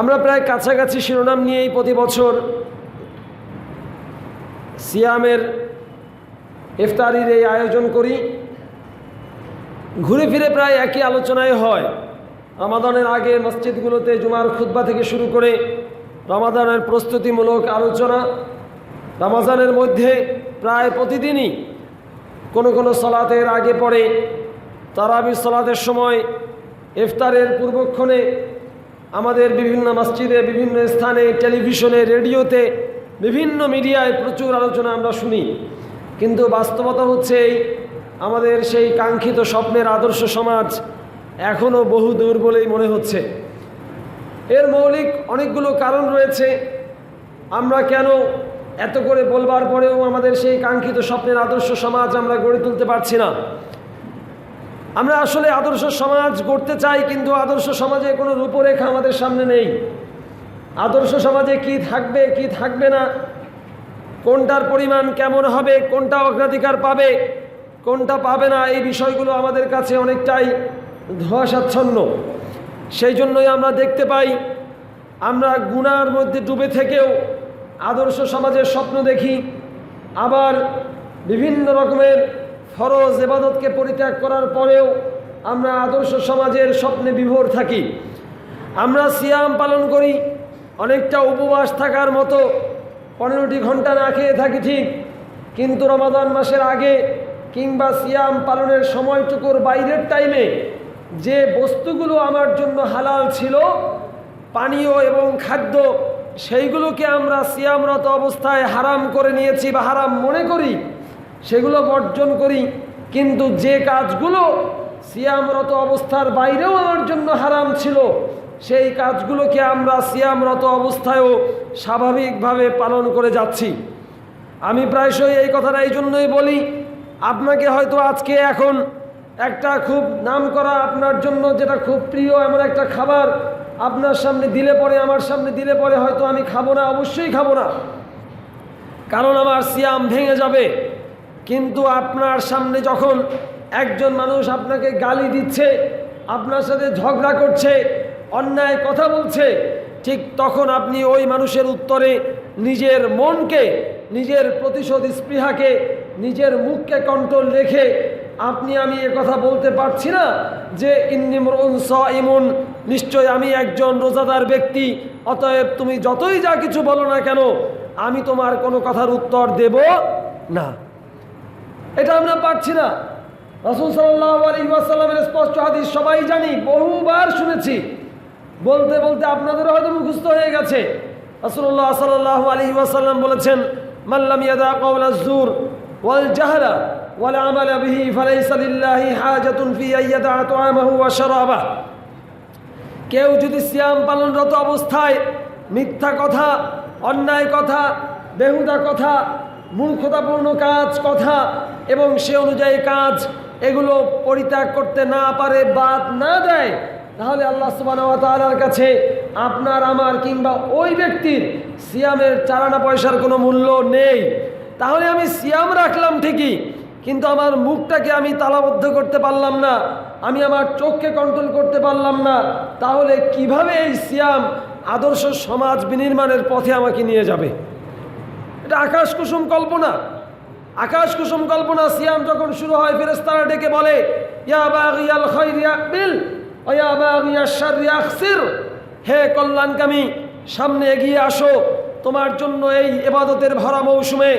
আমরা প্রায় কাছাকাছি শিরোনাম নিয়েই প্রতি বছর সিয়ামের ইফতারির এই আয়োজন করি। ঘুরে ফিরে প্রায় একই আলোচনায় হয়। রমাদানের আগে মসজিদগুলোতে জুমার খুদ্া থেকে শুরু করে রমাদানের প্রস্তুতিমূলক আলোচনা। রমাজানের মধ্যে প্রায় প্রতিদিনই কোনো কোনো সলাতের আগে পড়ে। তারাবি সলাতের সময় ইফতারের পূর্বক্ষণে আমাদের বিভিন্ন মসজিদে, বিভিন্ন স্থানে, টেলিভিশনে, রেডিওতে, বিভিন্ন মিডিয়ায় প্রচুর আলোচনা আমরা শুনি। কিন্তু বাস্তবতা হচ্ছে এই, আমাদের সেই কাঙ্ক্ষিত স্বপ্নের আদর্শ সমাজ এখনও বহু দূর বলেই মনে হচ্ছে। এর মৌলিক অনেকগুলো কারণ রয়েছে। আমরা কেন এত করে বলবার পরেও আমাদের সেই কাঙ্ক্ষিত স্বপ্নের আদর্শ সমাজ আমরা গড়ে তুলতে পারছি না? আমরা আসলে আদর্শ সমাজ গড়তে চাই, কিন্তু আদর্শ সমাজে কোনো রূপরেখা আমাদের সামনে নেই। আদর্শ সমাজে কি থাকবে কি থাকবে না? কোনটার পরিমাণ কেমন হবে, কোনটা অগ্রাধিকার পাবে, কোনটা পাবে না, এই বিষয়গুলো আমাদের কাছে অনেকটাই ধোয়াশাচ্ছন্ন। সেই জন্যই আমরা দেখতে পাই, আমরা গুনার মধ্যে ডুবে থেকেও আদর্শ সমাজের স্বপ্ন দেখি। আবার বিভিন্ন রকমের ফরজ এবাদতকে পরিত্যাগ করার পরেও আমরা আদর্শ সমাজের স্বপ্নে বিভোর থাকি। আমরা সিয়াম পালন করি, অনেকটা উপবাস থাকার মতো পনেরোটি ঘণ্টা না খেয়ে থাকি ঠিক, কিন্তু রমাদান মাসের আগে কিংবা সিয়াম পালনের সময়টুকুর বাইরের টাইমে যে বস্তুগুলো আমার জন্য হালাল ছিল, পানীয় এবং খাদ্য, সেইগুলোকে আমরা সিয়ামরত অবস্থায় হারাম করে নিয়েছি বা হারাম মনে করি সেগুলো বর্জন করি, কিন্তু যে কাজগুলো সিয়ামরত অবস্থার বাইরেও আমার জন্য হারাম ছিল, সেই কাজগুলোকে আমরা সিয়ামরত অবস্থায়ও স্বাভাবিকভাবে পালন করে যাচ্ছি। আমি প্রায়শই এই কথাটা এই জন্যই বলি, আপনাকে হয়তো আজকে এখন একটা খুব নাম করা আপনার জন্য যেটা খুব প্রিয় এমন একটা খাবার আপনার সামনে দিলে পরে, আমার সামনে দিলে পরে হয়তো আমি খাব না, অবশ্যই খাব না। কারণ আমার সিয়াম ভেঙে যাবে। কিন্তু আপনার সামনে যখন একজন মানুষ আপনাকে গালি দিচ্ছে, আপনার সাথে ঝগড়া করছে, অন্যায় কথা বলছে, ঠিক তখন আপনি ওই মানুষের উত্তরে নিজের মনকে, নিজের প্রতিশোধ স্পৃহাকে, নিজের মুখকে কন্ট্রোল রেখে আপনি আমি কথা বলতে পারছি না যে ইমুন নিশ্চয় আমি একজন রোজাদার ব্যক্তি, অতএব তুমি যতই যা কিছু বলো না কেন, আমি তোমার কোনো কথার উত্তর দেব না। এটা আমরা পাচ্ছি না। রসুল সাল্লাহ স্পষ্ট হাদিস সবাই জানি, বহুবার শুনেছি। বলতে বলতে আপনাদেরও হয়তো মুখস্থ হয়ে গেছে। রসুল্লাহ সাল্লাহ আলী ওয়াসাল্লাম বলেছেন মাল্লাম ইয়াদা কওলা ওয়াল জাহরা ওয়াল আমাল বিহি ফালাইসা লিল্লাহি হাজাতুন ফি আইয়াদা তুআমাহু ওয়া শারাবাহ। কেউ যদি সিয়াম পালনরত অবস্থায় মিথ্যা কথা, অন্যায় কথা, বেহুদা কথা, মূর্খতাপূর্ণ কাজ কথা এবং সে অনুযায়ী কাজ এগুলো পরিত্যাগ করতে না পারে, বাদ না দেয়, তাহলে আল্লাহ সুবাহর কাছে আপনার, আমার কিংবা ওই ব্যক্তির সিয়ামের চারানা পয়সার কোনো মূল্য নেই। তাহলে আমি সিয়াম রাখলাম ঠিকই, কিন্তু আমার মুখটাকে আমি তালাবদ্ধ করতে পারলাম না, আমি আমার চোখকে কন্ট্রোল করতে পারলাম না, তাহলে কীভাবে এই সিয়াম আদর্শ সমাজ বিনির্মাণের পথে আমাকে নিয়ে যাবে? এটা আকাশ কুসুম কল্পনা। আকাশ কুসুম কল্পনা সিয়াম যখন শুরু হয় ফেরেস্তারা ডেকে বলে হে কল্যাণকামী, সামনে এগিয়ে আসো। তোমার জন্য এই এবাদতের ভরা মৌসুমে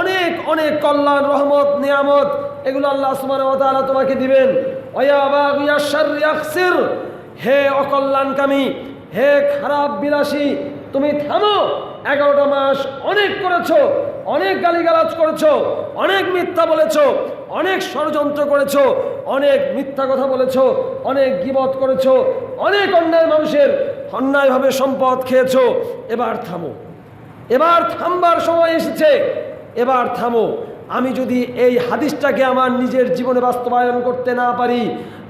অনেক অনেক কল্যাণ, রহমত, নিয়ামত, এগুলো আল্লাহ ওয়া তোমাকে দিবেন। হে অকল্যাণকামী, হে খারাপ বিলাসী, তুমি থামো, এগারোটা মাস অনেক করেছ। অনেক গালিগালাজ করেছ, অনেক মিথ্যা বলেছ, অনেক ষড়যন্ত্র করেছ, অনেক মিথ্যা কথা বলেছ, অনেক গিবত করেছ, অনেক অন্যায় মানুষের অন্যায়ভাবে সম্পদ খেয়েছো। এবার থামো। এবার থামবার সময় এসেছে। এবার থামো। আমি যদি এই হাদিসটাকে আমার নিজের জীবনে বাস্তবায়ন করতে না পারি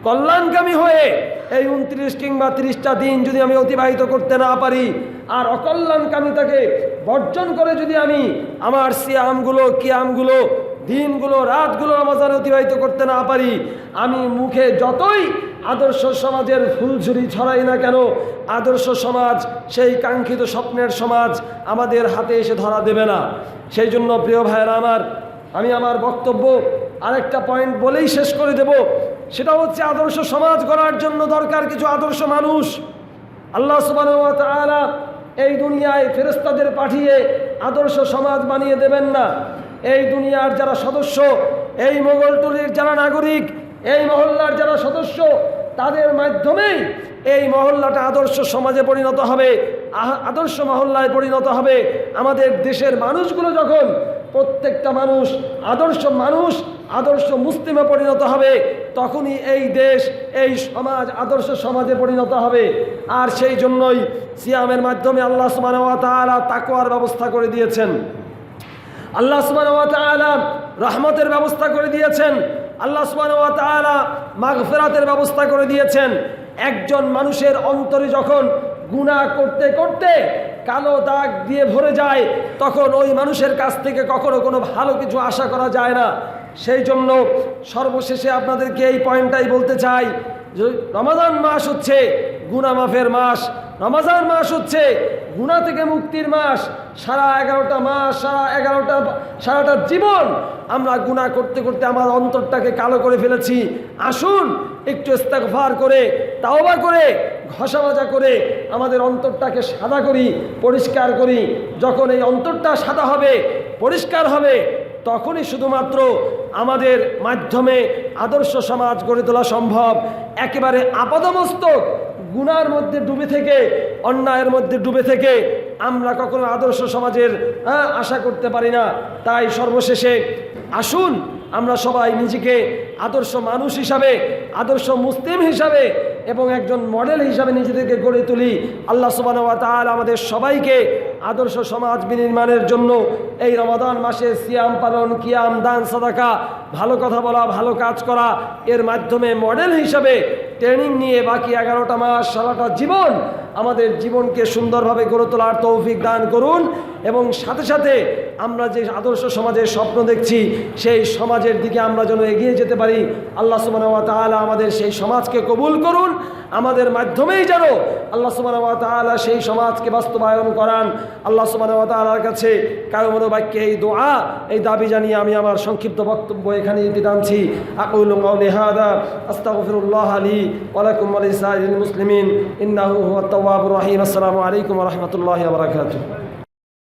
কল্যাণকামী হয়ে এই উনত্রিশ কিংবা তিরিশটা দিন যদি আমি অতিবাহিত করতে না পারি, আর অকল্যাণকামিতাকে বর্জন করে যদি আমি আমার সিয়ামগুলো, কিয়ামগুলো, দিনগুলো, রাতগুলো রমাজান অতিবাহিত করতে না পারি, আমি মুখে যতই আদর্শ সমাজের ফুলঝুরি ছড়াই না কেন, আদর্শ সমাজ, সেই কাঙ্ক্ষিত স্বপ্নের সমাজ আমাদের হাতে এসে ধরা দেবে না। সেই জন্য প্রিয় ভাইয়েরা আমার, আমি আমার বক্তব্য আরেকটা পয়েন্ট বলেই শেষ করে দেব। সেটা হচ্ছে আদর্শ সমাজ গড়ার জন্য দরকার কিছু আদর্শ মানুষ। আল্লাহ এই দুনিয়ায় ফেরেশতাদের পাঠিয়ে আদর্শ সমাজ বানিয়ে দেবেন না। এই দুনিয়ার যারা সদস্য, এই মোগলটুলির যারা নাগরিক, এই মহল্লার যারা সদস্য, তাদের মাধ্যমেই এই মহল্লাটা আদর্শ সমাজে পরিণত হবে। আদর্শ মহল্লায় পরিণত হবে। আমাদের দেশের মানুষগুলো যখন প্রত্যেকটা মানুষ, আদর্শ মানুষ, আদর্শ মুসলিমে পরিণত হবে, তখনই এই দেশ, এই সমাজ আদর্শ সমাজে পরিণত হবে। আর সেই জন্যই সিয়ামের মাধ্যমে আল্লাহ তাআলা তাকওয়ার ব্যবস্থা করে দিয়েছেন। আল্লাহ ওয়া রহমতের ব্যবস্থা করে দিয়েছেন। আল্লাহ তাআলা মাগফিরাতের ব্যবস্থা করে দিয়েছেন। একজন মানুষের অন্তরে যখন গুনাহ করতে করতে কালো দাগ দিয়ে ভরে যায়, তখন ওই মানুষের কাছ থেকে কখনো কোনো ভালো কিছু আশা করা যায় না। সেই জন্য সর্বশেষে আপনাদেরকে এই পয়েন্টটাই বলতে চাই যে রমাদান মাস হচ্ছে গুনা মাফের মাস। রমাজান মাস হচ্ছে গুণা থেকে মুক্তির মাস। সারা এগারোটা মাস, সারা এগারোটা, সারাটা জীবন আমরা গুণা করতে করতে আমার অন্তরটাকে কালো করে ফেলেছি। আসুন, একটু ইস্তেকফার করে, তাওবা করে ঘষা মাজা করে আমাদের অন্তরটাকে সাদা করি পরিষ্কার করি। যখন এই অন্তরটা সাদা হবে পরিষ্কার হবে তখনই শুধুমাত্র আমাদের মাধ্যমে আদর্শ সমাজ গড়ে তোলা সম্ভব। একেবারে আপাদমস্তক গুনার মধ্যে ডুবে থেকে অন্যায়ের মধ্যে ডুবে থেকে আমরা কখনো আদর্শ সমাজের হ্যাঁ, আশা করতে পারি না। তাই সর্বশেষে আসুন আমরা সবাই নিজেকে আদর্শ মানুষ হিসাবে আদর্শ মুসলিম হিসাবে এবং একজন মডেল হিসাবে নিজেদেরকে গড়ে তুলি। আল্লাহ সুবাহ তাআলা আমাদের সবাইকে আদর্শ সমাজ বিনির্মাণের জন্য এই রমাদান মাসে সিয়াম পালন, কিয়াম দান, সাদাকা, ভালো কথা বলা, ভালো কাজ করা, এর মাধ্যমে মডেল হিসাবে ট্রেনিং নিয়ে বাকি এগারোটা মাস, সারাটা জীবন আমাদের জীবনকে সুন্দরভাবে গড়ে তোলার তৌফিক দান করুন। এবং সাথে সাথে আমরা যে আদর্শ সমাজের স্বপ্ন দেখছি, সেই সমাজের দিকে আমরা যেন এগিয়ে যেতে পারি। আল্লাহ সুবাহ আমাদের সেই সমাজকে কবুল করুন, আমাদের মাধ্যমেই যেন আল্লাহ সুবাহ সেই সমাজকে বাস্তবায়ন করান। আল্লাহ সুবাহ কাছে কারও মনো বাক্যে এই দোয়া, এই দাবি জানিয়ে আমি আমার সংক্ষিপ্ত বক্তব্য এখানে দিতে টানছি আকুল আলী ওয়ালাইকুম মুসলিমিন আসসালামু আলাইকুম রহমতুল্লাহ বারাকাতুহু।